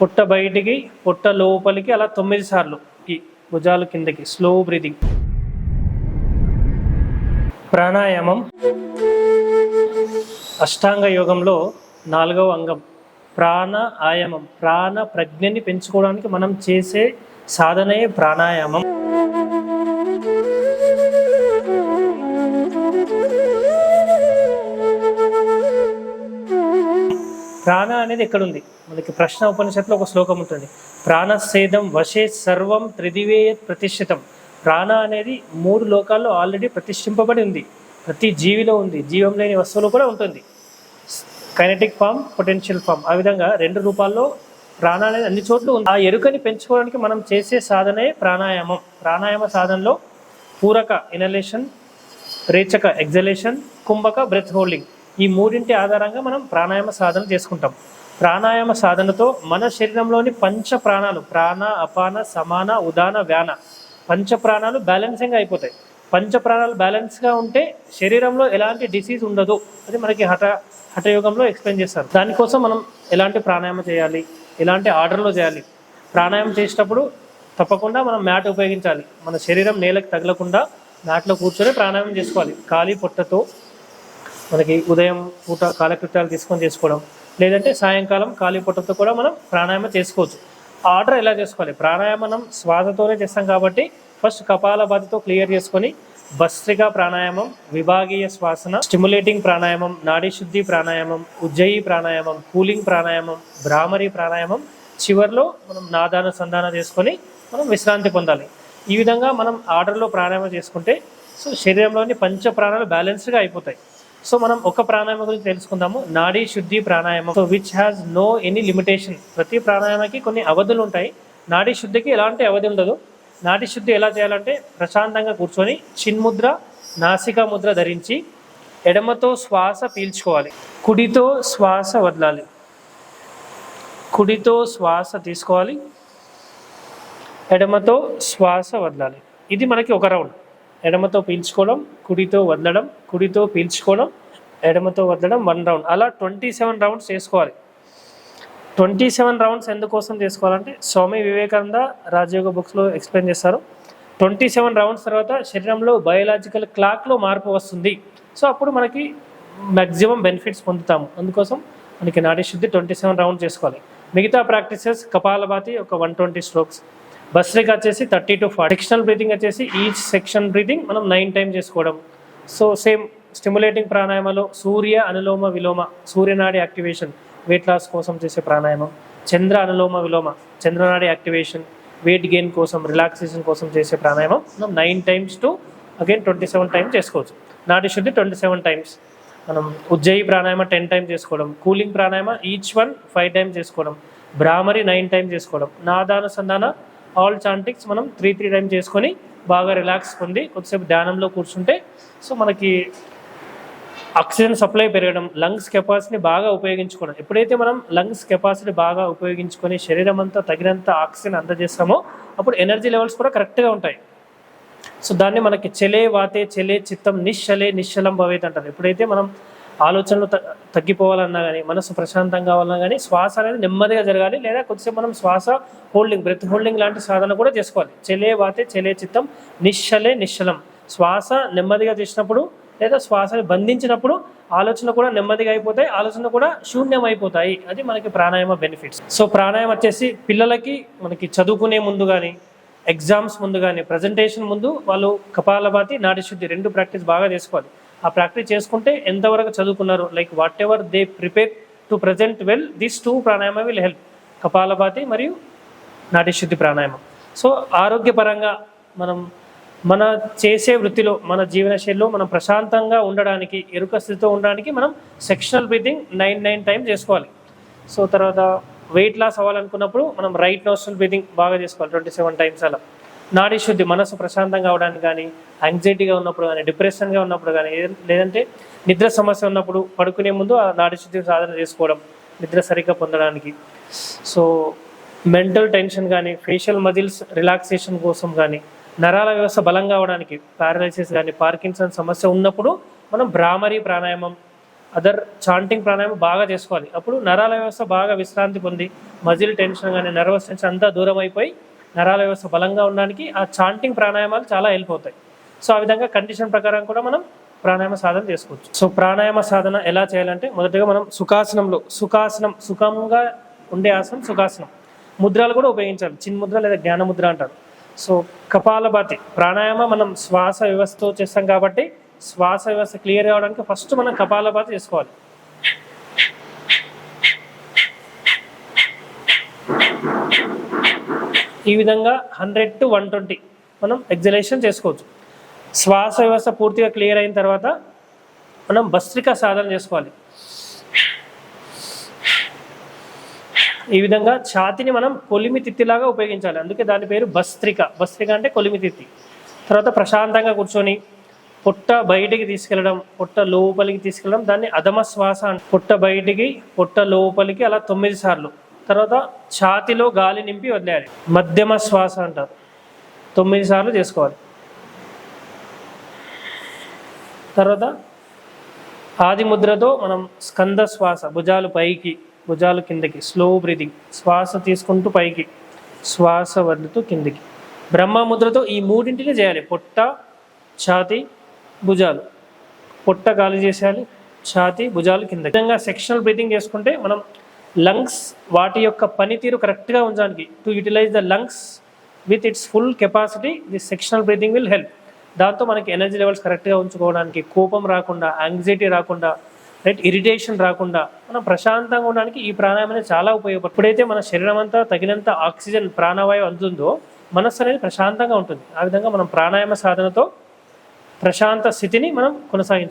పొట్ట బయటికి పొట్ట లోపలికి అలా తొమ్మిది సార్లు ఈ భుజాలు కిందకి స్లో బ్రీదింగ్ ప్రాణాయామం. అష్టాంగ యోగంలో నాలుగవ అంగం. ప్రాణ ఆయామం. ప్రాణ ప్రజ్ఞని పెంచుకోవడానికి మనం చేసే సాధనే ప్రాణాయామం. ప్రాణ అనేది ఎక్కడుంది? మనకి ప్రశ్న ఉపనిషత్తులో ఒక శ్లోకం ఉంటుంది. ప్రాణసేదం వశే సర్వం త్రిదివే ప్రతిష్ఠితం. ప్రాణ అనేది మూడు లోకాల్లో ఆల్రెడీ ప్రతిష్ఠింపబడి ఉంది. ప్రతి జీవిలో ఉంది. జీవం లేని వస్తువులో కూడా ఉంటుంది. Kinetic form potential form. ఆ విధంగా రెండు రూపాల్లో ప్రాణ అనేది అన్ని చోట్ల ఉంది. ఆ ఎరుకని పెంచుకోవడానికి మనం చేసే సాధనే ప్రాణాయామం. ప్రాణాయామ సాధనలో పూరక ఇనలేషన్ రేచక ఎగ్జలేషన్ కుంభక బ్రెత్ హోల్డింగ్. ఈ మూడింటి ఆధారంగా మనం ప్రాణాయామ సాధన చేసుకుంటాం. ప్రాణాయామ సాధనతో మన శరీరంలోని పంచ ప్రాణాలు ప్రాణ అపాన సమాన ఉదాన వ్యాన పంచ ప్రాణాలు బ్యాలెన్సింగ్ అయిపోతాయి. పంచ ప్రాణాలు బ్యాలెన్స్గా ఉంటే శరీరంలో ఎలాంటి డిసీజ్ ఉండదు అది మనకి హఠ హఠయోగంలో ఎక్స్ప్లెయిన్ చేస్తారు. దానికోసం మనం ఎలాంటి ప్రాణాయామం చేయాలి? ఎలాంటి ఆర్డర్లో చేయాలి? ప్రాణాయామం చేసేటప్పుడు తప్పకుండా మనం మ్యాట్ ఉపయోగించాలి. మన శరీరం నేలకు తగలకుండా మ్యాట్లో కూర్చొని ప్రాణాయామం చేసుకోవాలి. ఖాళీ పొట్టతో మనకి ఉదయం పూట కాలకృత్యాలు తీసుకొని చేసుకోవడం లేదంటే సాయంకాలం ఖాళీ పూటతో కూడా మనం ప్రాణాయామం చేసుకోవచ్చు. ఆర్డర్ ఎలా చేసుకోవాలి? ప్రాణాయామం శ్వాసతోనే చేస్తాం కాబట్టి ఫస్ట్ కపాల బాధతో క్లియర్ చేసుకొని భస్త్రిక ప్రాణాయామం విభాగీయ శ్వాసన స్టిములేటింగ్ ప్రాణాయామం నాడీ శుద్ధి ప్రాణాయామం ఉజ్జయి ప్రాణాయామం కూలింగ్ ప్రాణాయామం భ్రామరి ప్రాణాయామం చివర్లో మనం నాదానుసంధాన చేసుకొని మనం విశ్రాంతి పొందాలి. ఈ విధంగా మనం ఆర్డర్లో ప్రాణాయామం చేసుకుంటే సో శరీరంలోని పంచ ప్రాణాలు బ్యాలెన్స్డ్గా అయిపోతాయి. సో మనం ఒక ప్రాణాయామం గురించి తెలుసుకుందాము. నాడీ శుద్ధి ప్రాణాయామం. So which has no any limitation ప్రతి ప్రాణాయామకి కొన్ని అవధులు ఉంటాయి. నాడీ శుద్ధికి ఎలాంటి అవధి ఉండదు. నాడీ శుద్ధి ఎలా చేయాలంటే ప్రశాంతంగా కూర్చొని చిన్ముద్ర నాసికా ముద్ర ధరించి ఎడమతో శ్వాస పీల్చుకోవాలి. కుడితో శ్వాస వదలాలి. కుడితో శ్వాస తీసుకోవాలి. ఎడమతో శ్వాస వదలాలి. ఇది మనకి ఒక రౌండ్. ఎడమతో పీల్చుకోవడం కుడితో వదలడం కుడితో పీల్చుకోవడం ఎడమతో వదలడం వన్ రౌండ్ అలా ట్వంటీ సెవెన్ రౌండ్స్ చేసుకోవాలి. ట్వంటీ సెవెన్ రౌండ్స్ ఎందుకోసం చేసుకోవాలంటే స్వామి వివేకానంద రాజయోగ బుక్స్లో ఎక్స్ప్లెయిన్ చేస్తారు. ట్వంటీ సెవెన్ రౌండ్స్ తర్వాత శరీరంలో బయోలాజికల్ క్లాక్లో మార్పు వస్తుంది. సో అప్పుడు మనకి మ్యాక్సిమం బెనిఫిట్స్ పొందుతాము. అందుకోసం మనకి నాడీ శుద్ధి ట్వంటీ సెవెన్ రౌండ్ చేసుకోవాలి. మిగతా ప్రాక్టీసెస్ కపాలభాతి ఒక వన్ ట్వంటీ స్ట్రోక్స్ బస్రిక్ వచ్చేసి thirty to forty. Sectional breathing వచ్చేసి ఈచ్ సెక్షన్ బ్రీతింగ్ మనం నైన్ టైం చేసుకోవడం. సో సేమ్ స్టిములేటింగ్ ప్రాణాయామలో సూర్య అనులోమ విలోమ సూర్యనాడి యాక్టివేషన్ వెయిట్ లాస్ కోసం చేసే ప్రాణాయామం. చంద్ర అనులోమ విలోమ చంద్రనాడి యాక్టివేషన్ వెయిట్ గెయిన్ కోసం రిలాక్సేషన్ కోసం చేసే ప్రాణాయామం మనం nine times to again twenty seven times చేసుకోవచ్చు. నాటి శుద్ధి ట్వంటీ సెవెన్ టైమ్స్. మనం ఉజ్జయి ప్రాణాయామ టెన్ టైమ్స్ చేసుకోవడం. కూలింగ్ ప్రాణాయామ ఈచ్ వన్ ఫైవ్ టైమ్స్ చేసుకోవడం. భ్రామరి నైన్ టైమ్స్ చేసుకోవడం. నాదానుసంధాన ఆల్ చాంటిక్స్ మనం త్రీ త్రీ టైం చేసుకొని బాగా రిలాక్స్ పొంది కొద్దిసేపు ధ్యానంలో కూర్చుంటే సో మనకి ఆక్సిజన్ సప్లై పెరగడం లంగ్స్ కెపాసిటీని బాగా ఉపయోగించుకోవడం. ఎప్పుడైతే మనం లంగ్స్ కెపాసిటీ బాగా ఉపయోగించుకొని శరీరం అంతా తగినంత ఆక్సిజన్ అందజేస్తామో అప్పుడు ఎనర్జీ లెవెల్స్ కూడా కరెక్ట్గా ఉంటాయి. సో దాన్ని మనకి చెలే వాతే చెలే చిత్తం నిశ్చలే నిశ్చలం భవేత్ అంటారు. ఎప్పుడైతే మనం ఆలోచనలు తగ్గిపోవాలన్నా కానీ మనసు ప్రశాంతం కావాలన్నా కానీ శ్వాస అనేది నెమ్మదిగా జరగాలి లేదా కొద్దిసేపు మనం శ్వాస హోల్డింగ్ బ్రెత్ హోల్డింగ్ లాంటి సాధన కూడా చేసుకోవాలి. చెలే వాతే చెలే చిత్తం నిశ్చలే నిశ్చలం. శ్వాస నెమ్మదిగా చేసినప్పుడు లేదా శ్వాసని బంధించినప్పుడు ఆలోచన కూడా నెమ్మదిగా అయిపోతాయి ఆలోచన కూడా శూన్యం అయిపోతాయి అది మనకి ప్రాణాయామ బెనిఫిట్స్. సో ప్రాణాయామం వచ్చేసి పిల్లలకి మనకి చదువుకునే ముందు కానీ ఎగ్జామ్స్ ముందు కానీ ప్రజెంటేషన్ ముందు వాళ్ళు కపాలభాతి నాటిశుద్ధి రెండు ప్రాక్టీస్ బాగా చేసుకోవాలి. ఆ ప్రాక్టీస్ చేసుకుంటే ఎంతవరకు చదువుకున్నారు? Like what ever they prepare to present well this two pranayama will help కపాలభాతి మరియు నాటిశుద్ధి ప్రాణాయామం. సో ఆరోగ్యపరంగా మనం మన చేసే వృత్తిలో మన జీవనశైలిలో మనం ప్రశాంతంగా ఉండడానికి ఎరుక స్థితితో ఉండడానికి మనం sectional breathing nine nine time చేసుకోవాలి. సో తర్వాత వెయిట్ లాస్ అవ్వాలనుకున్నప్పుడు మనం రైట్ నోస్టల్ బ్రీతింగ్ బాగా చేసుకోవాలి ట్వంటీ సెవెన్ టైమ్స్ అలా. నాడీశుద్ధి మనసు ప్రశాంతంగా అవడానికి కానీ యాంగ్జైటీగా ఉన్నప్పుడు కానీ డిప్రెషన్గా ఉన్నప్పుడు కానీ లేదంటే నిద్ర సమస్య ఉన్నప్పుడు పడుకునే ముందు ఆ నాడీశుద్ధి సాధన చేసుకోవడం నిద్ర సరిగ్గా పొందడానికి. సో మెంటల్ టెన్షన్ కానీ ఫేషియల్ మజిల్స్ రిలాక్సేషన్ కోసం కానీ నరాల వ్యవస్థ బలంగా అవడానికి పారాలైసిస్ కానీ పార్కిన్సన్ సమస్య ఉన్నప్పుడు మనం భ్రామరి ప్రాణాయామం అదర్ చాంటింగ్ ప్రాణాయామం బాగా చేసుకోవాలి. అప్పుడు నరాల వ్యవస్థ బాగా విశ్రాంతి పొంది మజిల్ టెన్షన్ కానీ నర్వస్ టెన్షన్ అంతా దూరం అయిపోయి నరాల వ్యవస్థ బలంగా ఉండడానికి ఆ చాంటింగ్ ప్రాణాయామాలు చాలా హెల్ప్ అవుతాయి. సో ఆ విధంగా కండిషన్ ప్రకారం కూడా మనం ప్రాణాయామ సాధన చేసుకోవచ్చు. సో ప్రాణాయామ సాధన ఎలా చేయాలంటే మొదటగా మనం సుఖాసనంలో సుఖాసనం సుఖంగా ఉండే ఆసనం సుఖాసనం. ముద్రలు కూడా ఉపయోగించాలి. చిన్న ముద్ర లేదా జ్ఞాన ముద్ర అంటారు. సో కపాలభాతి ప్రాణాయామ మనం శ్వాస వ్యవస్థతో చేస్తాం కాబట్టి శ్వాస వ్యవస్థ క్లియర్ అవ్వడానికి ఫస్ట్ మనం కపాలభాతి చేసుకోవాలి. ఈ విధంగా హండ్రెడ్ టు వన్ ట్వంటీ మనం ఎగ్జలేషన్ చేసుకోవచ్చు. శ్వాస వ్యవస్థ పూర్తిగా క్లియర్ అయిన తర్వాత మనం భస్త్రిక సాధన చేసుకోవాలి. ఈ విధంగా ఛాతిని మనం కొలిమి తిత్తిలాగా ఉపయోగించాలి. అందుకే దాని పేరు భస్త్రిక. భస్త్రిక అంటే కొలిమి తిత్తి. తర్వాత ప్రశాంతంగా కూర్చొని పొట్ట బయటికి తీసుకెళ్ళడం పొట్ట లోపలికి తీసుకెళ్ళడం దాన్ని అధమ శ్వాస పొట్ట బయటికి పొట్ట లోపలికి అలా తొమ్మిది సార్లు. తర్వాత ఛాతిలో గాలి నింపి వదిలేయాలి. మధ్యమ శ్వాస అంటారు. తొమ్మిది సార్లు చేసుకోవాలి. తర్వాత ఆది ముద్రతో మనం స్కంద శ్వాస భుజాలు పైకి భుజాలు కిందకి స్లో బ్రీదింగ్ శ్వాస తీసుకుంటూ పైకి శ్వాస వదులుతూ కిందకి. బ్రహ్మ ముద్రతో ఈ మూడింటిని చేయాలి. పొట్ట ఛాతి భుజాలు. పొట్ట గాలి చేసేయాలి ఛాతి భుజాలు కింద విధంగా సెక్షనల్ బ్రీతింగ్ చేసుకుంటే మనం లంగ్స్ వాటి యొక్క పనితీరు కరెక్ట్గా ఉంచడానికి to utilise the lungs with its full capacity the sectional breathing will help దాంతో మనకి ఎనర్జీ లెవెల్స్ కరెక్ట్గా ఉంచుకోవడానికి కోపం రాకుండా యాంగ్జైటీ రాకుండా రైట్ ఇరిటేషన్ రాకుండా మనం ప్రశాంతంగా ఉండడానికి ఈ ప్రాణాయామం అనేది చాలా ఉపయోగపడుతుంది ఎప్పుడైతే మన శరీరం అంతా తగినంత ఆక్సిజన్ ప్రాణవాయువు అందుతుందో మనస్సు అనేది ప్రశాంతంగా ఉంటుంది. ఆ విధంగా మనం ప్రాణాయామ సాధనతో ప్రశాంత స్థితిని మనం కొనసాగించుకోవాలి.